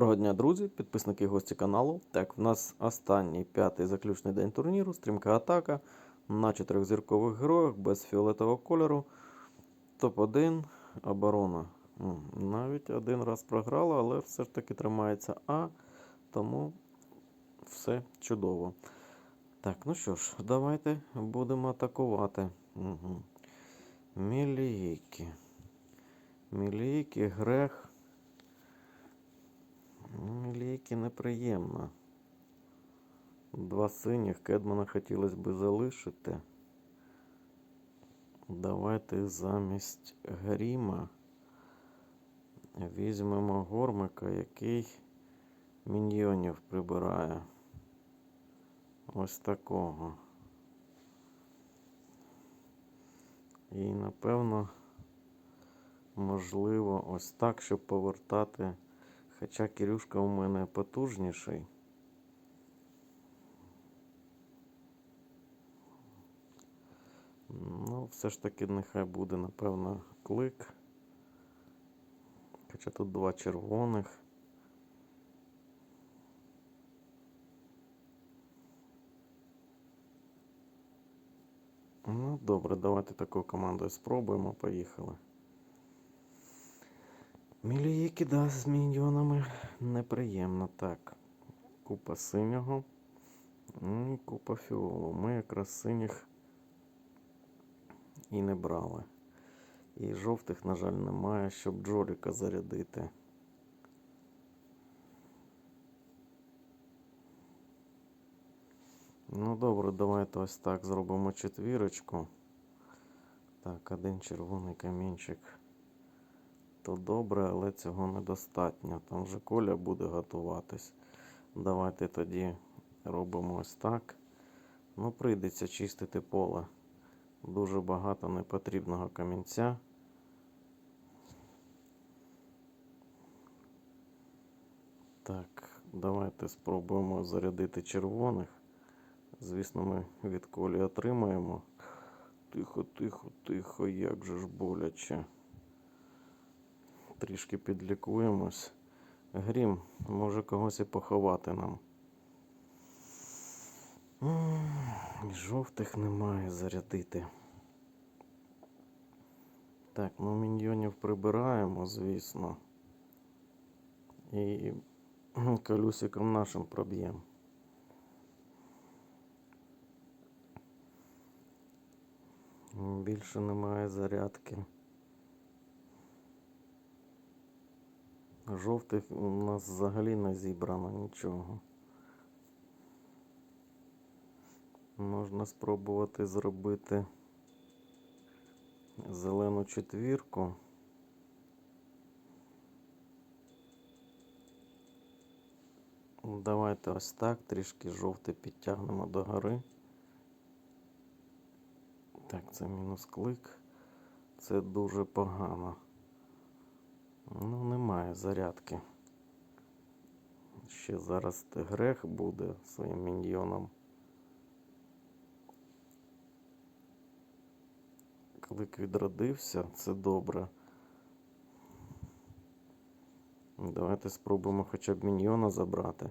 Доброго дня, друзі, підписники і гості каналу. Так, в нас останній п'ятий заключний день турніру, стрімка атака на чотирьохзіркових героях без фіолетового кольору. Топ-1 оборона. Навіть один раз програла, але все ж таки тримається А, тому все чудово. Так, ну що ж, давайте будемо атакувати. Угу. Мілійки. Мілійки, грех. Ліки неприємно. Два синіх Кедмана хотілося б залишити. Давайте замість Гріма візьмемо гормика, який міньйонів прибирає. Ось такого. І напевно, можливо, ось так, щоб повертати. Хоча Кирюшка у мене потужніший. Ну, все ж таки нехай буде, напевно, клик. Хоча тут два червоних. Ну, добре, давайте таку командою спробуємо. Поїхали. Міліїки, да, з міньйонами неприємно. Так. Купа синього і купа фіолу. Ми якраз синіх і не брали. І жовтих, на жаль, немає, щоб Джоріка зарядити. Ну добре, давайте ось так зробимо четвірочку. Так, один червоний камінчик то добре, але цього недостатньо. Там вже коля буде готуватись. Давайте тоді робимо ось так. Ну, прийдеться чистити поле. Дуже багато непотрібного камінця. Так, давайте спробуємо зарядити червоних. Звісно, ми від колі отримаємо. Тихо, тихо, тихо, як же ж боляче трішки підлікуємось. Грім, може когось і поховати нам. Жовтих немає зарядити. Так, ну міньйонів прибираємо, звісно. І колюсиком нашим проб'ємо. Більше немає зарядки. Жовтих у нас взагалі не зібрано нічого. Можна спробувати зробити зелену четвірку. Давайте ось так, трішки жовтий підтягнемо до гори. Так, це мінус клик. Це дуже погано. Ну, немає зарядки. Ще зараз грех буде своїм міньйоном. Клик відродився, це добре. Давайте спробуємо хоча б міньйона забрати.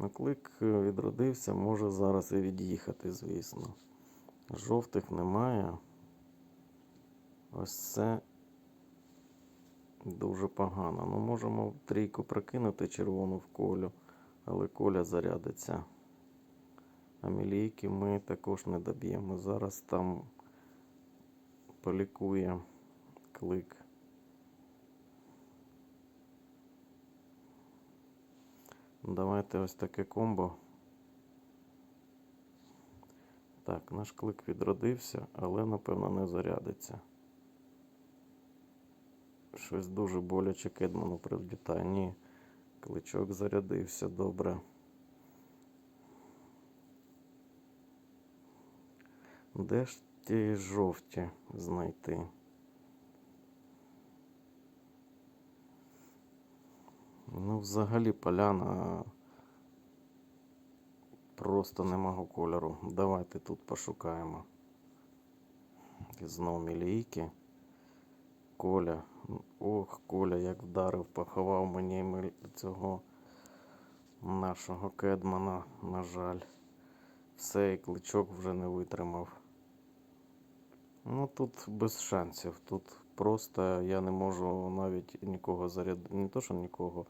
Наклик відродився, може зараз і від'їхати, звісно. Жовтих немає. Ось це дуже погано. Ну, можемо трійку прокинути червону в колю, але коля зарядиться. А мілійки ми також не доб'ємо. Зараз там полікує клик. Давайте ось таке комбо. Так, наш клик відродився, але, напевно, не зарядиться. Щось дуже боляче Кедману прилітає. Ні, кличок зарядився добре. Де ж ті жовті знайти? Ну, взагалі поляна просто немого кольору. Давайте тут пошукаємо. І знов мілійки. Коля. Ох, Коля як вдарив, поховав мені цього нашого кедмана, на жаль. Все, і кличок вже не витримав. Ну тут без шансів. Тут просто я не можу навіть нікого зарядити. Не то, що нікого.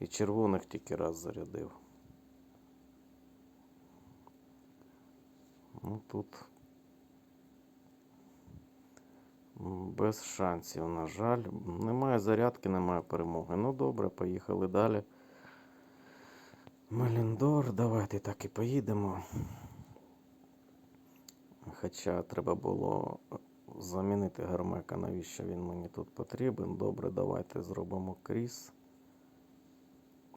І червоних тільки раз зарядив. Ну тут без шансів, на жаль. Немає зарядки, немає перемоги. Ну добре, поїхали далі. Меліндор, давайте так і поїдемо. Хоча треба було замінити гармека, навіщо він мені тут потрібен. Добре, давайте зробимо кріс.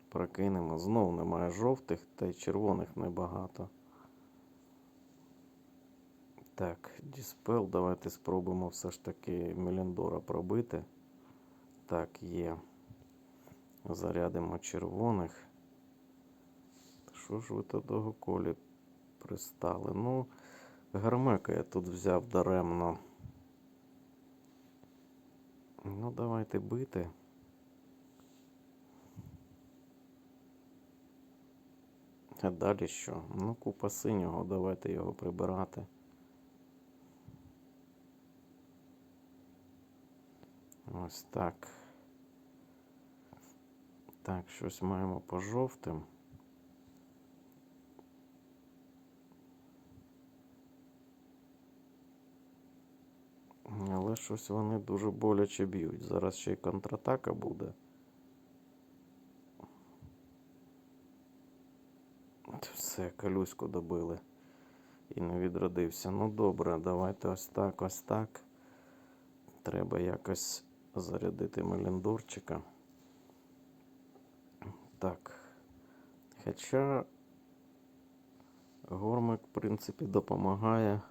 Прокинемо. Знову немає жовтих, та й червоних небагато. Так, Діспел, давайте спробуємо все ж таки Меліндора пробити. Так, є. Зарядимо червоних. Що ж ви то до колі пристали? Ну, гармека я тут взяв даремно. Ну, давайте бити. А далі що? Ну, купа синього, давайте його прибирати. Ось так. Так, щось маємо по жовтим. Але щось вони дуже боляче б'ють. Зараз ще й контратака буде. Все, калюську добили. І не відродився. Ну добре, давайте ось так, ось так. Треба якось зарядити Меліндорчика. Так. Хоча гормик, в принципі, допомагає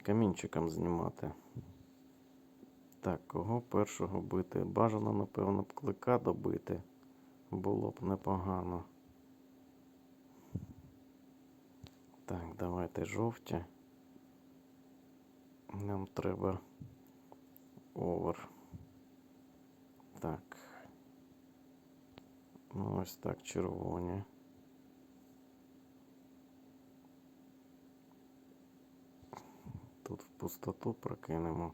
камінчиком знімати. Так, кого першого бити? Бажано, напевно, б клика добити. Було б непогано. Так, давайте жовті. Нам треба овер. Так. Ну, ось так, червоні. Тут в пустоту прокинемо.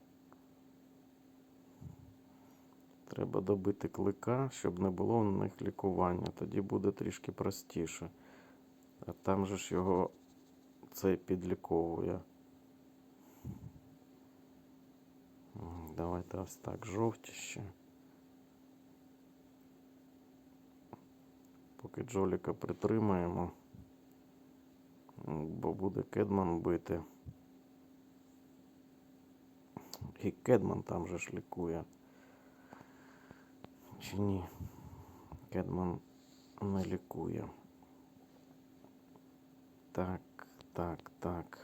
Треба добити клика, щоб не було в них лікування. Тоді буде трішки простіше. А там же ж його цей підліковує. Давайте ось так, жовті ще. Поки Джоліка притримаємо, бо буде Кедман бити. І Кедман там же ж лікує. Чи ні? Кедман не лікує. Так, так, так.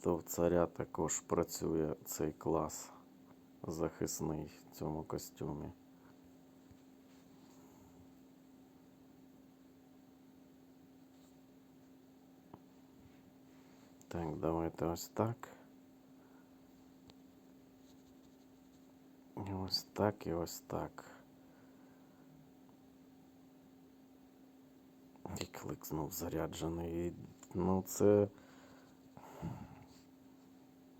То в царя також працює цей клас захисний в цьому костюмі. Так, давайте ось так. І ось так і ось так. І клик знов заряджений. Ну, це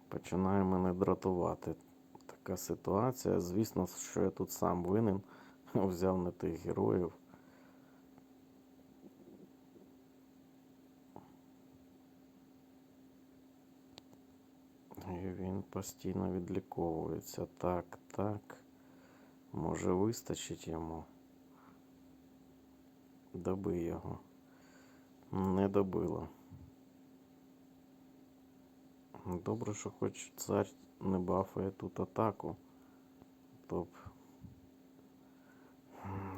починає мене дратувати. Така ситуація. Звісно, що я тут сам винен. Взяв не тих героїв. І він постійно відліковується. Так, так. Може вистачить йому. Доби його. Не добило. Добре, що хоч цар не бафає тут атаку. Топ.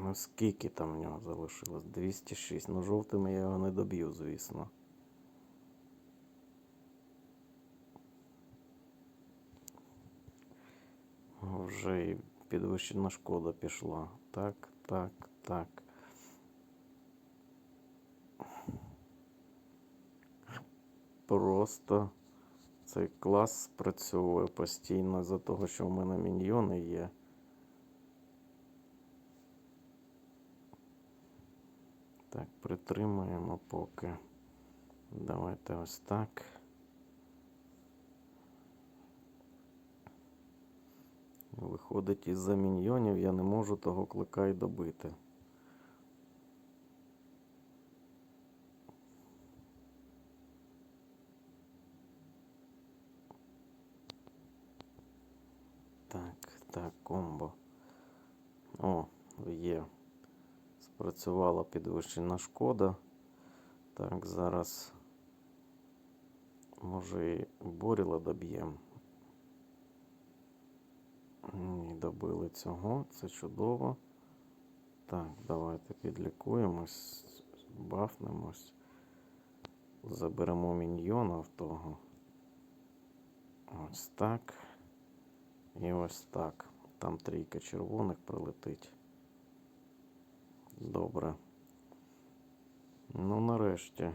Ну скільки там в нього залишилось? 206. Ну жовтими я його не доб'ю, звісно. Вже і підвищена шкода пішла. Так, так, так. Просто Цей клас спрацьовує постійно за того, що в мене міньйони є. Так, притримуємо поки. Давайте ось так. Виходить, із-за міньйонів я не можу того клика й добити. Так, так, комбо. О, є. Спрацювала підвищена шкода. Так, зараз може і Боріла доб'ємо. Ні, добили цього, це чудово. Так, давайте підлікуємось, бафнемось. Заберемо міньйона в того. Ось так. І ось так. Там трійка червоних прилетить. Добре. Ну, нарешті.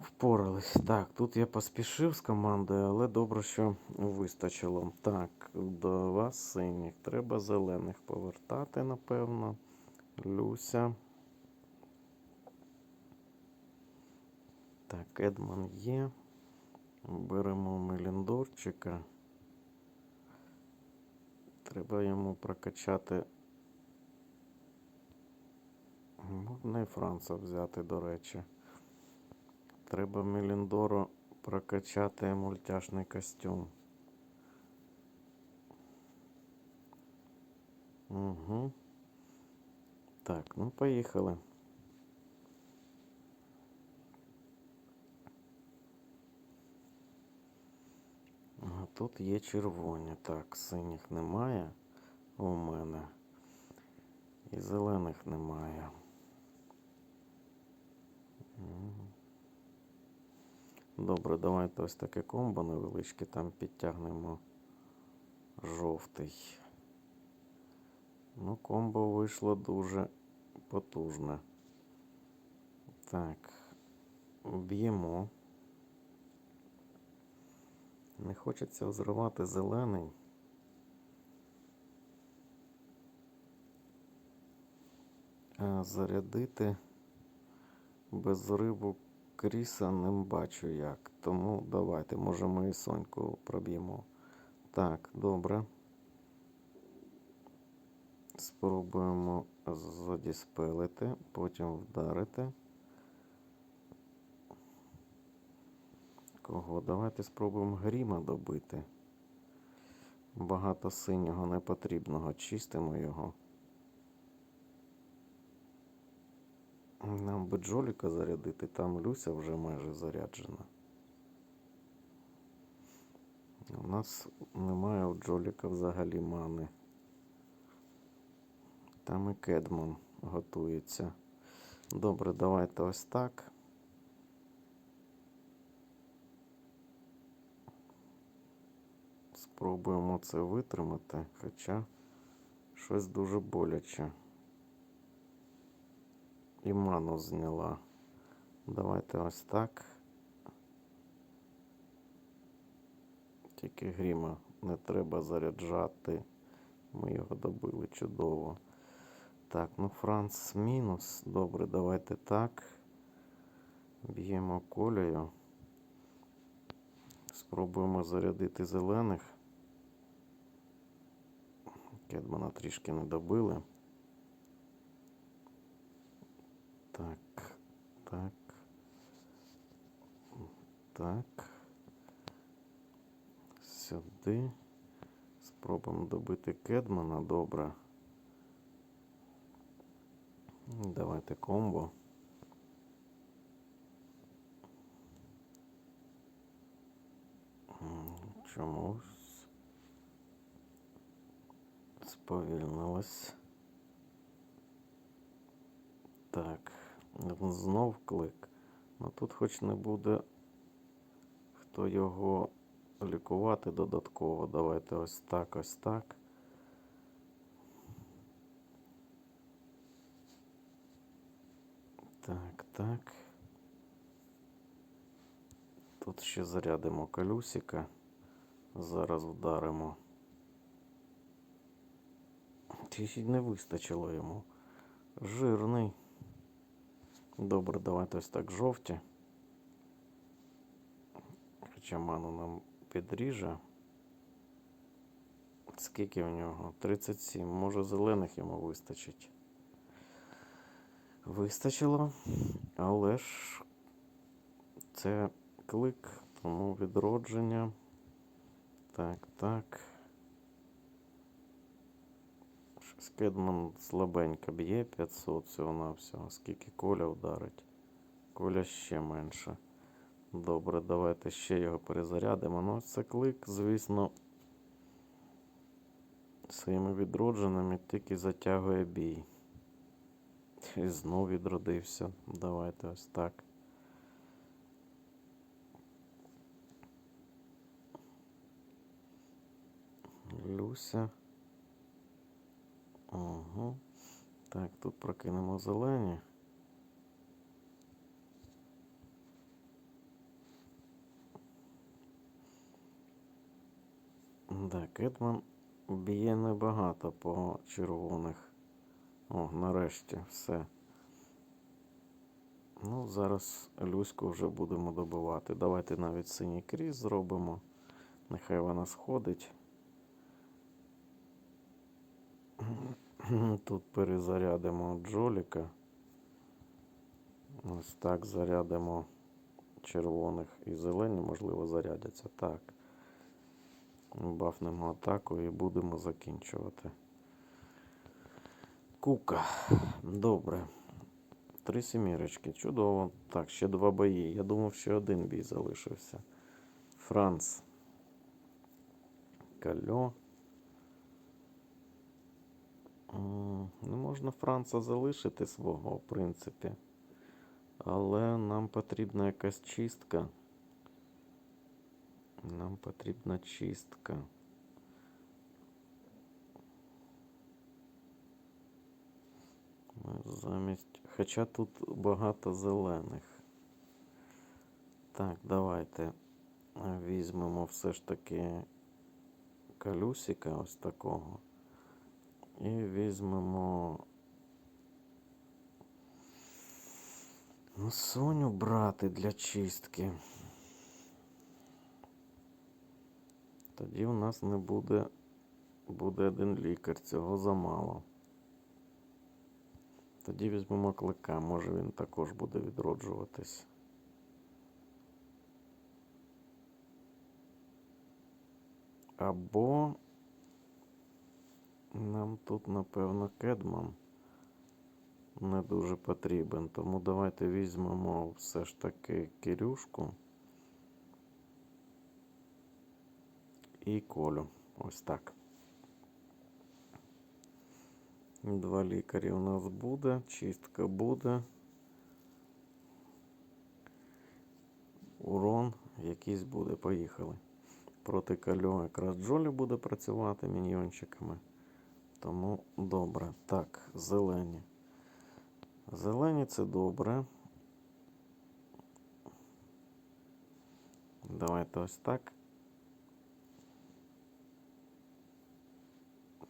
Впорались. Так, тут я поспішив з командою, але добре, що вистачило. Так, до вас синіх. Треба зелених повертати, напевно. Люся. Так, Едман є. Беремо Меліндорчика. Треба йому прокачати. Можна і Франца взяти, до речі. Треба Меліндору прокачати мультяшний костюм. Угу. Так, ну поїхали. А тут є червоні. Так, синіх немає у мене. І зелених немає. Мгм. Добре, давайте ось таке комбо невеличке, там підтягнемо жовтий. Ну, комбо вийшло дуже потужне. Так, б'ємо. Не хочеться взривати зелений. А зарядити без зриву Кріса не бачу як. Тому давайте, може ми і Соньку проб'ємо. Так, добре. Спробуємо задіспелити, потім вдарити. Кого? Давайте спробуємо гріма добити. Багато синього непотрібного. Чистимо його. Нам би Джоліка зарядити, там Люся вже майже заряджена. У нас немає у Джоліка взагалі мани. Там і Кедман готується. Добре, давайте ось так. Спробуємо це витримати, хоча щось дуже боляче. І ману зняла. Давайте ось так. Тільки гріма не треба заряджати. Ми його добили чудово. Так, ну Франц мінус. Добре, давайте так. Б'ємо колею. Спробуємо зарядити зелених. Кедмана трішки не добили. Так, так. Так. Сюди. Спробуємо добити Кедмана, добре. Давайте комбо. Чомусь сповільнилось. Так, знов клик. Ну тут хоч не буде хто його лікувати додатково. Давайте ось так, ось так. Так, так. Тут ще зарядимо колюсика. Зараз вдаримо. Чи не вистачило йому. Жирний. Добре, давайте ось так жовті. Хоча ману нам підріже. Скільки в нього? 37. Може зелених йому вистачить. Вистачило, але ж це клик, тому відродження. Так, так. Щось слабенько б'є 500 всього на всього. Скільки коля вдарить. Коля ще менше. Добре, давайте ще його перезарядимо. Ну, це клик, звісно, своїми відродженими тільки затягує бій. І знов відродився. Давайте ось так. Люся. Угу. Так, тут прокинемо зелені. Да, Кетман б'є небагато по червоних. О, нарешті все. Ну, зараз Люську вже будемо добивати. Давайте навіть синій кріс зробимо. Нехай вона сходить. Тут перезарядимо Джоліка. Ось так зарядимо червоних і зелені, можливо, зарядяться. Так. Бафнемо атаку і будемо закінчувати. Кука. Добре. Три сімірочки. Чудово. Так, ще два бої. Я думав, ще один бій залишився. Франц. Кальо. Не можна Франца залишити свого, в принципі. Але нам потрібна якась чистка. Нам потрібна чистка. Замість. Хоча тут багато зелених. Так, давайте візьмемо все ж таки калюсика ось такого. І візьмемо. Ну, Соню брати для чистки. Тоді у нас не буде. Буде один лікар, цього замало. Тоді візьмемо клика, може він також буде відроджуватись. Або нам тут, напевно, кедман не дуже потрібен, тому давайте візьмемо все ж таки Кирюшку і колю. Ось так. Два лікарі у нас буде, чистка буде. Урон якийсь буде. Поїхали. Проти кальо якраз Джолі буде працювати міньйончиками. Тому добре. Так, зелені. Зелені це добре. Давайте ось так.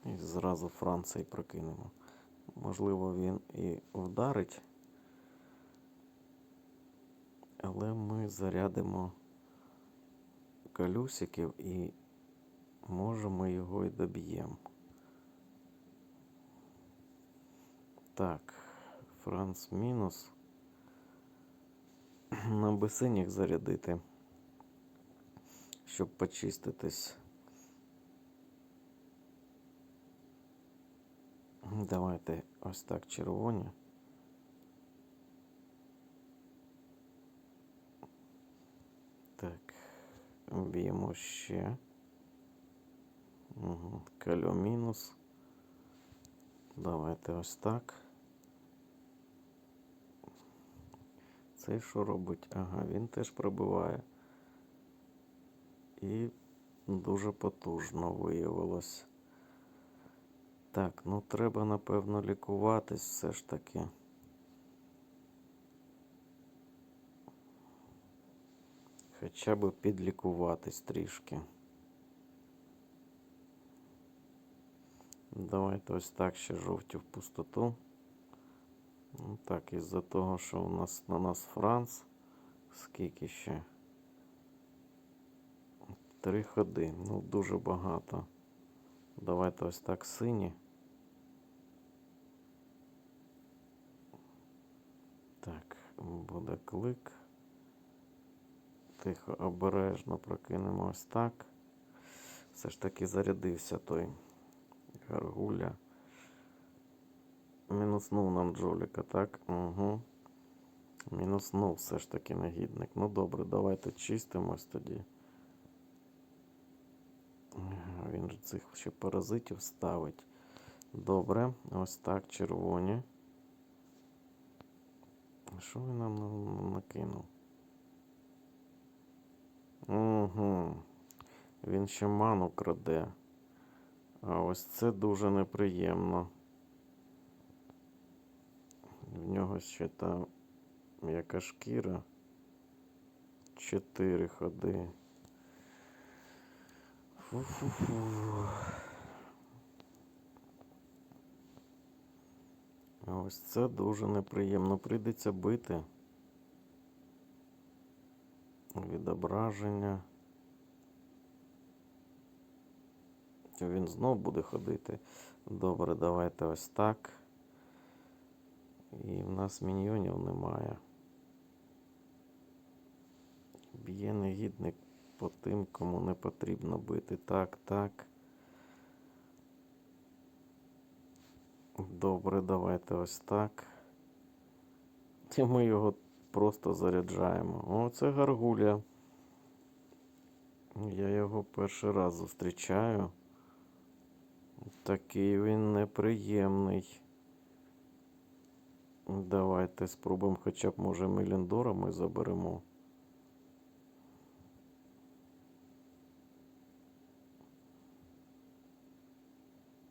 І зразу Франції прокинемо. Можливо, він і вдарить. Але ми зарядимо колюсиків і може ми його і доб'ємо. Так, Франц мінус. Нам би зарядити, щоб почиститись. Давайте ось так червоні. Так, б'ємо ще. Угу. Кальо мінус. Давайте ось так. Цей що робить? Ага, він теж пробиває. І дуже потужно виявилось. Так, ну треба, напевно, лікуватись все ж таки. Хоча б підлікуватись трішки. Давайте ось так ще жовті в пустоту. Так, із-за того, що у нас на нас Франц. Скільки ще? Три ходи. Ну, дуже багато. Давайте ось так сині. Так, буде клик. Тихо, обережно прокинемо ось так. Все ж таки зарядився той гаргуля. Мінуснув нам Джоліка, так? Угу. Мінуснув все ж таки негідник. Ну добре, давайте чистимось тоді. Він же цих ще паразитів ставить. Добре, ось так, червоні. Що він нам накинув? Угу. Він ще ману краде. А ось це дуже неприємно. В нього ще та м'яка шкіра. Чотири ходи. Фу-фу-фу. Ось це дуже неприємно. Прийдеться бити. Відображення. Він знов буде ходити. Добре, давайте ось так. І в нас міньйонів немає. Б'є негідник по тим, кому не потрібно бити. Так, так. Добре, давайте ось так. І ми його просто заряджаємо. О, це гаргуля. Я його перший раз зустрічаю. Такий він неприємний. Давайте спробуємо хоча б, може, Меліндора ми заберемо.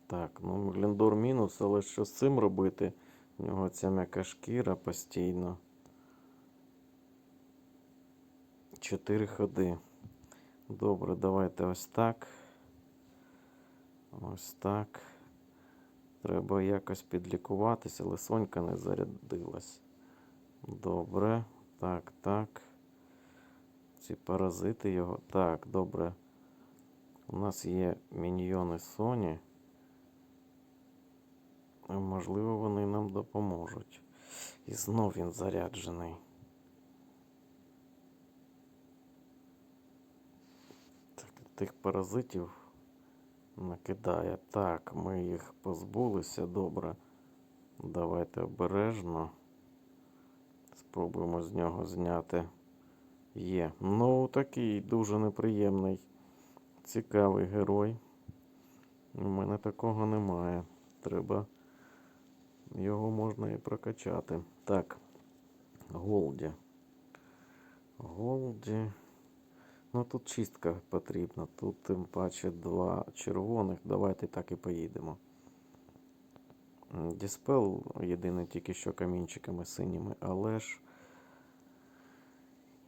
Так, ну Меліндор мінус, але що з цим робити? У нього ця м'яка шкіра постійно. Чотири ходи. Добре, давайте ось так. Ось так. Треба якось підлікуватися, але Сонька не зарядилась. Добре. Так, так. Ці паразити його. Так, добре. У нас є міньйони Соні. Можливо, вони нам допоможуть. І знов він заряджений. Так, Тих паразитів накидає. Так, ми їх позбулися. Добре. Давайте обережно. Спробуємо з нього зняти. Є. Ну, такий дуже неприємний. Цікавий герой. У мене такого немає. Треба. Його можна і прокачати. Так. Голді. Голді. Ну тут чистка потрібна. Тут тим паче два червоних. Давайте так і поїдемо. Діспел єдиний тільки що камінчиками синіми, але ж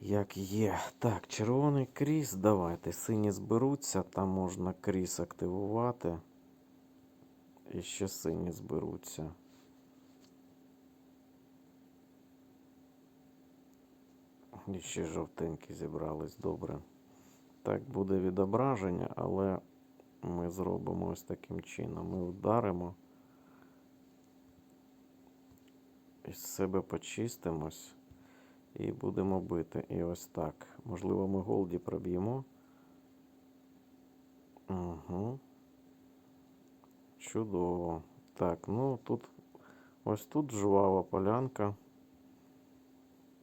як є. Так, червоний кріс, давайте. Сині зберуться, там можна кріс активувати. І ще сині зберуться. І ще жовтенькі зібрались, добре. Так, буде відображення, але ми зробимо ось таким чином. Ми вдаримо. Із себе почистимось і будемо бити. І ось так. Можливо, ми голді проб'ємо. Угу. Чудово. Так, ну тут ось тут жвава полянка.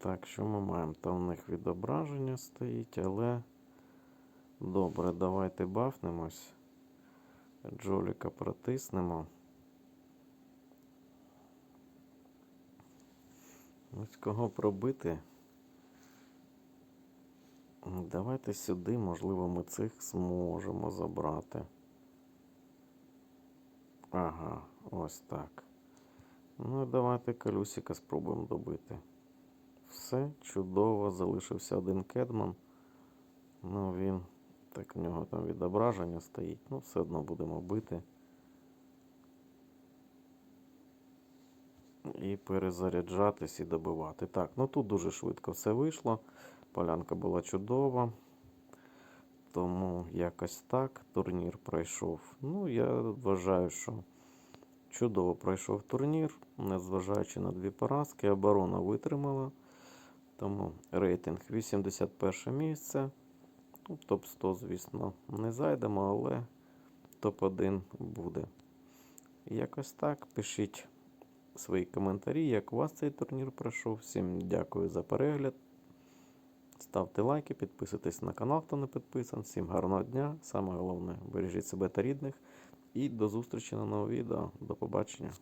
Так, що ми маємо? Там у них відображення стоїть, але добре, давайте бафнемось. Джоліка протиснемо. Ось кого пробити. Давайте сюди, можливо, ми цих зможемо забрати. Ага, ось так. Ну давайте колюсика спробуємо добити. Все чудово, залишився один кедман. Ну він, так в нього там відображення стоїть. Ну, все одно будемо бити. І перезаряджатись і добивати. Так, ну тут дуже швидко все вийшло. Полянка була чудова. Тому якось так турнір пройшов. Ну, я вважаю, що чудово пройшов турнір, незважаючи на дві поразки. Оборона витримала. Тому рейтинг 81 місце. Ну, топ-100, звісно, не зайдемо, але топ-1 буде. Якось так. Пишіть свої коментарі, як у вас цей турнір пройшов. Всім дякую за перегляд. Ставте лайки, підписуйтесь на канал, хто не підписан. Всім гарного дня. Саме головне, бережіть себе та рідних. І до зустрічі на новому відео. До побачення.